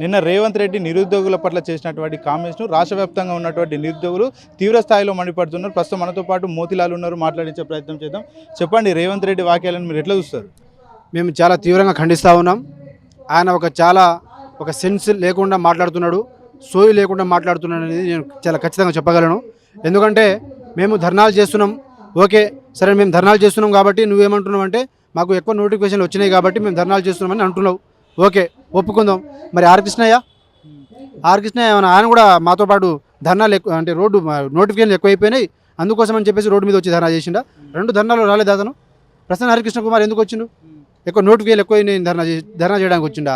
నిన్న రేవంత్ రెడ్డి నిరుద్యోగుల పట్ల చేసినటువంటి కామెంట్స్ను రాష్ట్ర వ్యాప్తంగా ఉన్నటువంటి నిరుద్యోగులు తీవ్ర స్థాయిలో మండిపడుతున్నారు. ప్రస్తుతం మనతో పాటు మోతిలాల్ ఉన్నారు మాట్లాడించే ప్రయత్నం చేద్దాం. చెప్పండి రేవంత్ రెడ్డి వాక్యాలను మీరు ఎట్లా చూస్తారు? మేము చాలా తీవ్రంగా ఖండిస్తూ ఉన్నాం. ఆయన ఒక చాలా ఒక సెన్స్ లేకుండా మాట్లాడుతున్నాడు సోయి లేకుండా మాట్లాడుతున్నాడు అనేది నేను చాలా ఖచ్చితంగా చెప్పగలను. ఎందుకంటే మేము ధర్నాలు చేస్తున్నాం. ఓకే సరే మేము ధర్నాలు చేస్తున్నాం కాబట్టి నువ్వేమంటున్నావు అంటే మాకు ఎక్కువ నోటిఫికేషన్లు వచ్చినాయి కాబట్టి మేము ధర్నాలు చేస్తున్నామని అంటున్నావు. ఓకే ఒప్పుకుందాం. మరి ఆర్ కృష్ణయ్య? ఆర్ కృష్ణయ్య ఆయన కూడా మాతో పాటు ధర్నాలు ఎక్కువ అంటే రోడ్డు నోటిఫికేషన్లు ఎక్కువైపోయినాయి. అందుకోసం అని చెప్పేసి రోడ్డు మీద వచ్చి ధర్నా చేసిండా. రెండు ధర్నాలు రాలేదు అతను? ప్రసన్న హరికృష్ణ కుమార్ ఎందుకు వచ్చిండు? ఎక్కువ నోటిఫికేషన్ ఎక్కువ నేను ధర్నా ధర్నా చేయడానికి వచ్చిండా?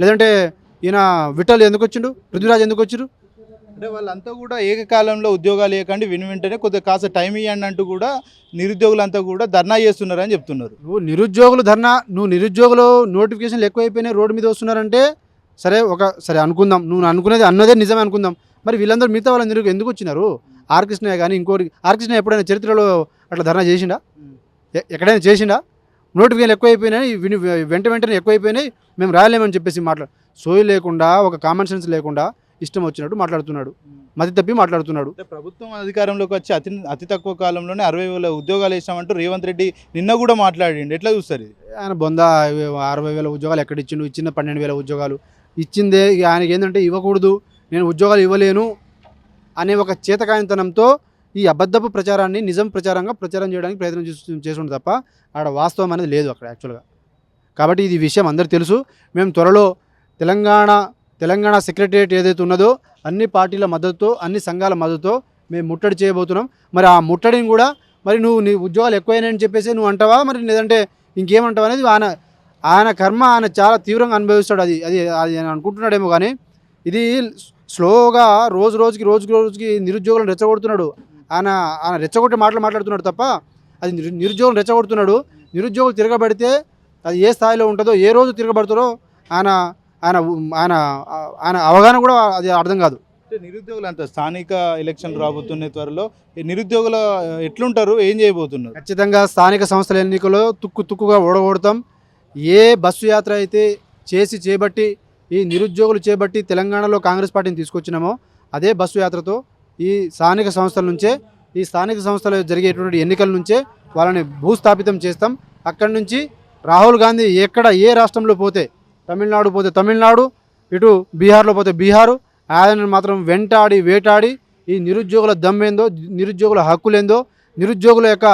లేదంటే ఈయన విఠల్ ఎందుకు వచ్చిండు? పృథ్వీరాజ్ ఎందుకు వచ్చిండు అంటే వాళ్ళంతా కూడా ఏకకాలంలో ఉద్యోగాలు ఇవ్వకండి విని వెంటనే కొద్దిగా కాస్త టైం ఇవ్వండి అంటూ కూడా నిరుద్యోగులంతా కూడా ధర్నా చేస్తున్నారు అని చెప్తున్నారు. నువ్వు నిరుద్యోగులు ధర్నా నువ్వు నిరుద్యోగులు నోటిఫికేషన్లు ఎక్కువైపోయినాయి రోడ్డు మీద వస్తున్నారంటే సరే ఒక సరే అనుకుందాం నువ్వు అనుకునేది అన్నదే నిజమే అనుకుందాం. మరి వీళ్ళందరూ మిగతా వాళ్ళ నిరుగు ఎందుకు వచ్చినారు? ఆర్కృష్ణ కానీ ఇంకోటి ఆర్కృష్ణ ఎప్పుడైనా చరిత్రలో అట్లా ధర్నా చేసిండా? ఎక్కడైనా చేసిండా? నోటిఫికేషన్ ఎక్కువైపోయినాయి విని వెంట వెంటనే ఎక్కువైపోయినాయి మేము రాయలేమని చెప్పేసి మాట్లాడు సోయి లేకుండా ఒక కామన్ సెన్స్ లేకుండా ఇష్టం వచ్చినట్టు మాట్లాడుతున్నాడు. మతి తప్పి మాట్లాడుతున్నాడు. ప్రభుత్వం అధికారంలోకి వచ్చి అతి అతి తక్కువ కాలంలోనే అరవై వేల ఉద్యోగాలు వేసామంటూ రేవంత్ రెడ్డి నిన్న కూడా మాట్లాడిండు. ఎట్లా చూస్తారు ఆయన బొంద అరవై వేల ఉద్యోగాలు ఎక్కడ ఇచ్చిండు? ఇచ్చిన పన్నెండు వేల ఉద్యోగాలు. ఇచ్చిందే ఆయనకి ఏంటంటే ఇవ్వకూడదు నేను ఉద్యోగాలు ఇవ్వలేను అనే ఒక చేతకాయంతనంతో ఈ అబద్ధపు ప్రచారాన్ని నిజం ప్రచారంగా ప్రచారం చేయడానికి ప్రయత్నం చేస్తు చేస్తుండే తప్ప ఆడ వాస్తవం అనేది లేదు అక్కడ యాక్చువల్గా కాబట్టి ఇది విషయం అందరికీ తెలుసు. మేము త్వరలో తెలంగాణ తెలంగాణ సెక్రటరియట్ ఏదైతే ఉన్నదో అన్ని పార్టీల మద్దతుతో అన్ని సంఘాల మద్దతుతో మేము ముట్టడి చేయబోతున్నాం. మరి ఆ ముట్టడిని కూడా మరి నువ్వు నీ ఉద్యోగాలు ఎక్కువైనాయని చెప్పేసి నువ్వు అంటావా? మరి లేదంటే ఇంకేమంటావు అనేది ఆయన ఆయన కర్మ ఆయన చాలా తీవ్రంగా అనుభవిస్తాడు అది అది అది అనుకుంటున్నాడేమో కానీ ఇది స్లోగా రోజు రోజుకి రోజుకి రోజుకి నిరుద్యోగులను రెచ్చగొడుతున్నాడు. ఆయన ఆయన రెచ్చగొట్టే మాటలు మాట్లాడుతున్నాడు తప్ప అది నిరుద్యోగం రెచ్చగొడుతున్నాడు. నిరుద్యోగులు తిరగబడితే అది ఏ స్థాయిలో ఉంటుందో ఏ రోజు తిరగబడుతుందో ఆయన ఆయన ఆయన ఆయన అవగాహన కూడా అది అర్థం కాదు. అంటే నిరుద్యోగులు అంత స్థానిక ఎలక్షన్ రాబోతున్న త్వరలో ఈ నిరుద్యోగుల ఎట్లుంటారు? ఏం చేయబోతున్నారు? ఖచ్చితంగా స్థానిక సంస్థల ఎన్నికల్లో తుక్కు తుక్కుగా ఓడగొడతాం. ఏ బస్సు యాత్ర అయితే చేసి చేపట్టి ఈ నిరుద్యోగులు చేపట్టి తెలంగాణలో కాంగ్రెస్ పార్టీని తీసుకొచ్చినామో అదే బస్సు యాత్రతో ఈ స్థానిక సంస్థల నుంచే ఈ స్థానిక సంస్థలు జరిగేటువంటి ఎన్నికల నుంచే వాళ్ళని భూస్థాపితం చేస్తాం. అక్కడి నుంచి రాహుల్ గాంధీ ఎక్కడ ఏ రాష్ట్రంలో పోతే తమిళనాడు పోతే తమిళనాడు ఇటు బీహార్లో పోతే బీహారు. ఆయన మాత్రం వెంటాడి వేటాడి ఈ నిరుద్యోగుల దమ్మేందో నిరుద్యోగుల హక్కులేందో నిరుద్యోగుల యొక్క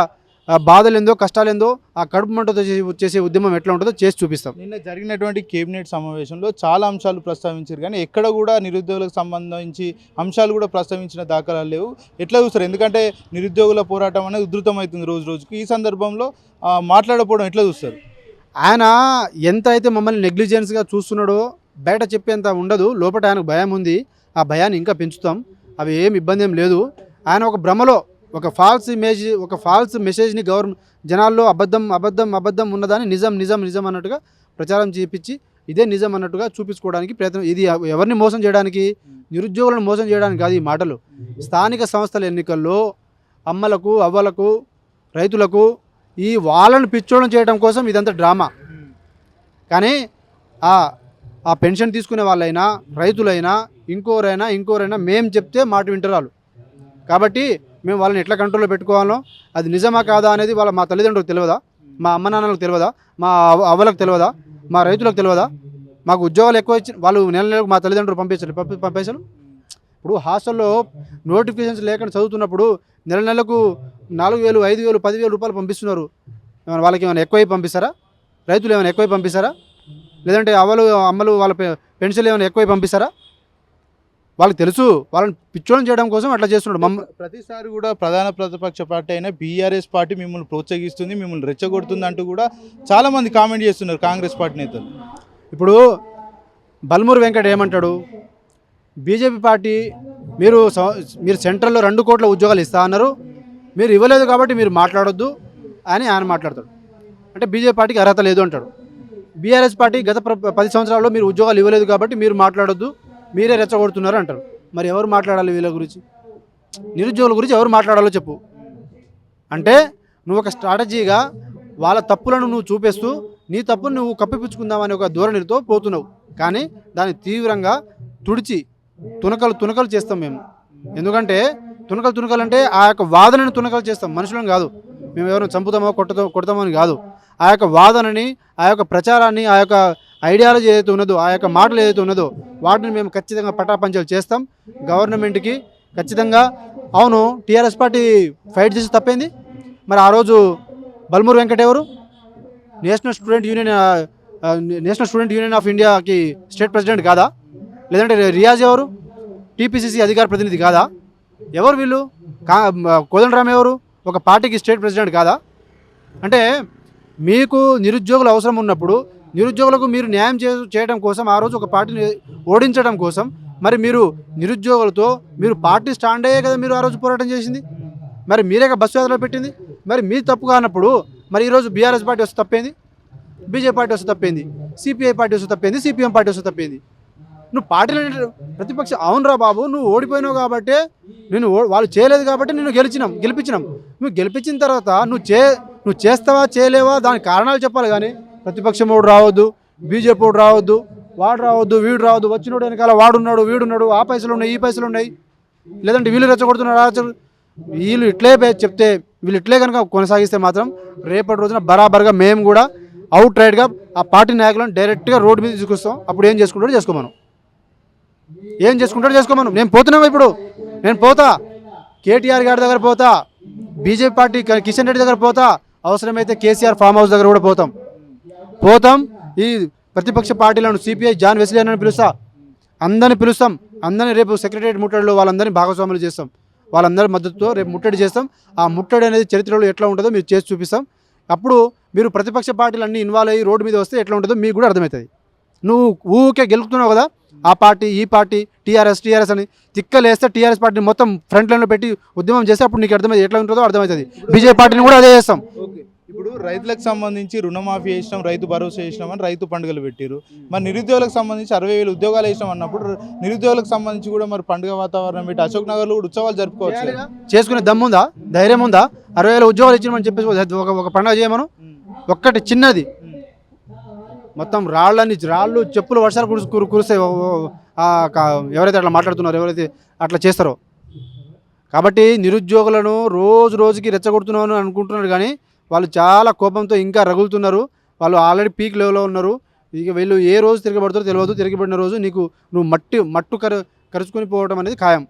బాధలేందో కష్టాలేందో ఆ కడుపు మంటతో చేసే చేసే ఉద్యమం ఎట్లా ఉంటుందో చేసి చూపిస్తాం. నిన్న జరిగినటువంటి కేబినెట్ సమావేశంలో చాలా అంశాలు ప్రస్తావించారు కానీ ఎక్కడ కూడా నిరుద్యోగులకు సంబంధించి అంశాలు కూడా ప్రస్తావించిన దాఖలాలు లేవు. ఎట్లా చూస్తారు? ఎందుకంటే నిరుద్యోగుల పోరాటం అనేది ఉధృతమవుతుంది రోజు రోజుకి. ఈ సందర్భంలో మాట్లాడకపోవడం ఎట్లా చూస్తారు? ఆయన ఎంత అయితే మమ్మల్ని నెగ్లిజెన్స్గా చూస్తున్నాడో బయట చెప్పేంత ఉండదు. లోపల ఆయనకు భయం ఉంది. ఆ భయాన్ని ఇంకా పెంచుతాం. అవి ఏం ఇబ్బంది ఏం లేదు. ఆయన ఒక భ్రమలో ఒక ఫాల్స్ ఇమేజ్ ఒక ఫాల్స్ మెసేజ్ని గవర్నమెంట్ జనాల్లో అబద్ధం అబద్ధం అబద్ధం ఉన్నదాన్ని నిజం నిజం నిజం అన్నట్టుగా ప్రచారం చేపించి ఇదే నిజం అన్నట్టుగా చూపించుకోవడానికి ప్రయత్నం ఇది ఎవరిని మోసం చేయడానికి నిరుద్యోగులను మోసం చేయడానికి కాదు ఈ మాటలు. స్థానిక సంస్థల ఎన్నికల్లో అమ్మలకు అవ్వలకు రైతులకు ఈ వాళ్ళను పిచ్చోళం చేయడం కోసం ఇదంతా డ్రామా. కానీ ఆ పెన్షన్ తీసుకునే వాళ్ళైనా రైతులైనా ఇంకోరైనా ఇంకోరైనా మేము చెప్తే మాట వింటరాలు కాబట్టి మేము వాళ్ళని ఎట్లా కంట్రోల్లో పెట్టుకోవాలో అది నిజమా కాదా అనేది వాళ్ళ మా తల్లిదండ్రులకు తెలియదా మా అమ్మ నాన్నలకు తెలియదా మా అవ్వలకు తెలియదా మా రైతులకు తెలియదా మాకు ఉద్యోగాలు ఎక్కువ ఇచ్చి వాళ్ళు నెల నెలకు మా తల్లిదండ్రులు పంపించారు పంపి పంపేశారు? ఇప్పుడు హాస్టల్లో నోటిఫికేషన్స్ లేకుండా చదువుతున్నప్పుడు నెల నెలకు నాలుగు వేలు ఐదు వేలు పదివేలు రూపాయలు పంపిస్తున్నారు. ఏమైనా వాళ్ళకి ఏమైనా ఎక్కువై పంపిస్తారా? రైతులు ఏమైనా ఎక్కువై పంపిస్తారా? లేదంటే అవ్వలు అమ్మలు వాళ్ళ పెన్షన్లు ఏమైనా ఎక్కువై పంపిస్తారా? వాళ్ళకి తెలుసు. వాళ్ళని పిచ్చోళం చేయడం కోసం అట్లా చేస్తున్నాడు. మమ్మ ప్రతిసారి కూడా ప్రధాన ప్రతిపక్ష పార్టీ అయిన బీఆర్ఎస్ పార్టీ మిమ్మల్ని ప్రోత్సహిస్తుంది మిమ్మల్ని రెచ్చగొడుతుంది అంటూ కూడా చాలా మంది కామెంట్ చేస్తున్నారు కాంగ్రెస్ పార్టీ నేతలు. ఇప్పుడు బల్మూరు వెంకట్ ఏమంటాడు? బీజేపీ పార్టీ మీరు మీరు సెంట్రల్లో రెండు కోట్ల ఉద్యోగాలు ఇస్తా అన్నారు. మీరు ఇవ్వలేదు కాబట్టి మీరు మాట్లాడొద్దు అని ఆయన మాట్లాడతాడు. అంటే బీజేపీ పార్టీకి అర్హత లేదు అంటాడు. బీఆర్ఎస్ పార్టీ గత ప్ర- పది సంవత్సరాల్లో మీరు ఉద్యోగాలు ఇవ్వలేదు కాబట్టి మీరు మాట్లాడొద్దు మీరే రెచ్చగొడుతున్నారు అంటారు మరి ఎవరు మాట్లాడాలి వీళ్ళ గురించి? నిరుద్యోగుల గురించి ఎవరు మాట్లాడాలో చెప్పు. అంటే నువ్వు ఒక స్ట్రాటజీగా వాళ్ళ తప్పులను నువ్వు చూపేస్తూ నీ తప్పును నువ్వు కప్పిపుచ్చుకుందామనే ఒక ధోరణితో పోతున్నావు. కానీ దాన్ని తీవ్రంగా తుడిచి తునకలు తునకలు చేస్తాం మేము. ఎందుకంటే తునకలు తునకలు అంటే ఆ యొక్క వాదనని తునకలు చేస్తాం. మనుషులను కాదు. మేము ఎవరైనా చంపుతామో కొట్టతో కొడతామో అని కాదు. ఆ యొక్క వాదనని ఆ యొక్క ప్రచారాన్ని ఆ యొక్క ఐడియాలజీ ఏదైతే ఉన్నదో ఆ యొక్క మాటలు ఏదైతే ఉన్నదో వాటిని మేము ఖచ్చితంగా పటాపంచాలు చేస్తాం. గవర్నమెంట్కి ఖచ్చితంగా. అవును టీఆర్ఎస్ పార్టీ ఫైట్ చేసి తప్పేంది. మరి ఆ రోజు బల్మూరు వెంకట ఎవరు? National Student Union National Student Union of ఇండియాకి స్టేట్ ప్రెసిడెంట్ కాదా? లేదంటే రియాజ్ ఎవరు? టీపీసీసీ అధికార ప్రతినిధి కాదా? ఎవరు వీళ్ళు? కా కోదండరామ్ ఎవరు? ఒక పార్టీకి స్టేట్ ప్రెసిడెంట్ కాదా? అంటే మీకు నిరుద్యోగులు అవసరం ఉన్నప్పుడు నిరుద్యోగులకు మీరు న్యాయం చే చేయడం కోసం ఆ రోజు ఒక పార్టీని ఓడించడం కోసం మరి మీరు నిరుద్యోగులతో మీరు పార్టీ స్టాండ్ అయ్యే కదా మీరు ఆ రోజు పోరాటం చేసింది? మరి మీరే బస్సు యాత్రలో పెట్టింది? మరి మీ తప్పు కానప్పుడు మరి ఈరోజు బీఆర్ఎస్ పార్టీ వస్తే తప్పేంది? బీజేపీ పార్టీ వస్తే తప్పేంది? సిపిఐ పార్టీ వస్తే తప్పేంది? సిపిఎం పార్టీ వస్తే తప్పేంది? నువ్వు పార్టీలు ప్రతిపక్ష అవునరా బాబు నువ్వు ఓడిపోయినావు కాబట్టి నేను ఓ- వాళ్ళు చేయలేదు కాబట్టి నేను గెలిచినాం గెలిపించినాం. నువ్వు గెలిపించిన తర్వాత నువ్వు చే నువ్వు చేస్తావా చేయలేవా దాని కారణాలు చెప్పాలి కానీ ప్రతిపక్షం ఓడు రావద్దు బీజేపీ వాడు రావద్దు వాడు రావద్దు వీడు రావద్దు వచ్చినోడు వెనకాల వాడున్నాడు వీడున్నాడు ఆ పైసలు ఉన్నాయి ఈ పైసలు ఉన్నాయి. లేదంటే వీళ్ళు రెచ్చగొడుతున్నారు వీళ్ళు ఇట్లే చెప్తే వీళ్ళు ఇట్లే కనుక కొనసాగిస్తే మాత్రం రేపటి రోజున బరాబర్గా మేము కూడా అవుట్ రైడ్గా ఆ పార్టీ నాయకులను డైరెక్ట్గా రోడ్డు మీద తీసుకొస్తాం. అప్పుడు ఏం చేసుకుంటాడో చేసుకోమను. ఏం చేసుకుంటాడు చేసుకోమను. నేను పోతున్నాము ఇప్పుడు? నేను పోతా. కేటీఆర్ గారి దగ్గర పోతా. బీజేపీ పార్టీ కిషన్ రెడ్డి దగ్గర పోతా. అవసరమైతే కేసీఆర్ ఫామ్ హౌస్ దగ్గర కూడా పోతాం. పోతాం. ఈ ప్రతిపక్ష పార్టీలను సిపిఐ జాన్ వెస్లీ అని పిలుస్తా. అందరిని పిలుస్తాం. అందరిని రేపు సెక్రటరియట్ ముట్టడిలో వాళ్ళందరినీ భాగస్వాములు చేస్తాం. వాళ్ళందరి మద్దతుతో రేపు ముట్టడి చేస్తాం. ఆ ముట్టడి అనేది చరిత్రలో ఎట్లా ఉంటుందో మీరు చేసి చూపిస్తాం. అప్పుడు మీరు ప్రతిపక్ష పార్టీలు అన్నీ ఇన్వాల్వ్ అయ్యి రోడ్డు మీద వస్తే ఎట్లా ఉంటుందో మీకు కూడా అర్థమవుతుంది. నువ్వు ఊకే గెలుపుతున్నావు కదా. ఆ పార్టీ ఈ పార్టీ టీఆర్ఎస్ టీఆర్ఎస్ అని తిక్కలేస్తే టీఆర్ఎస్ పార్టీని మొత్తం ఫ్రంట్ లైన్లో పెట్టి ఉద్యమం చేస్తే అప్పుడు నీకు అర్థమైంది ఎట్లా ఉంటుందో అర్థమవుతుంది. బీజేపీ పార్టీని కూడా అదే చేస్తాం. ఇప్పుడు రైతులకు సంబంధించి రుణమాఫీ చేసినాం రైతు భరోసా చేసినాం అని రైతు పండుగలు పెట్టారు మరి నిరుద్యోగులకు సంబంధించి అరవై వేలు ఉద్యోగాలు వేసినాం అన్నప్పుడు నిరుద్యోగులకు సంబంధించి కూడా మరి పండుగ వాతావరణం పెట్టి అశోక్ నగర్లో కూడా ఉత్సవాలు జరుపుకోవచ్చు. చేసుకునే దమ్ముందా ధైర్యం ఉందా? అరవై వేల ఉద్యోగాలు ఇచ్చినామని చెప్పేసి ఒక పండుగ చేయమను? ఒక్కటి చిన్నది. మొత్తం రాళ్ళని రాళ్ళు చెప్పులు వర్షాలు కురు కురుస్తాయి కా- ఎవరైతే అట్లా మాట్లాడుతున్నారో ఎవరైతే అట్లా చేస్తారో. కాబట్టి నిరుద్యోగులను రోజు రోజుకి రెచ్చగొడుతున్నాను అనుకుంటున్నారు కానీ వాళ్ళు చాలా కోపంతో ఇంకా రగులుతున్నారు. వాళ్ళు ఆల్రెడీ పీక్ లెవెల్లో ఉన్నారు. ఇక వీళ్ళు ఏ రోజు తిరగబడతారో తెలియదు. తిరగబడిన రోజు నీకు నువ్వు మట్టి మట్టు కరు కరుచుకొని పోవడం అనేది ఖాయం.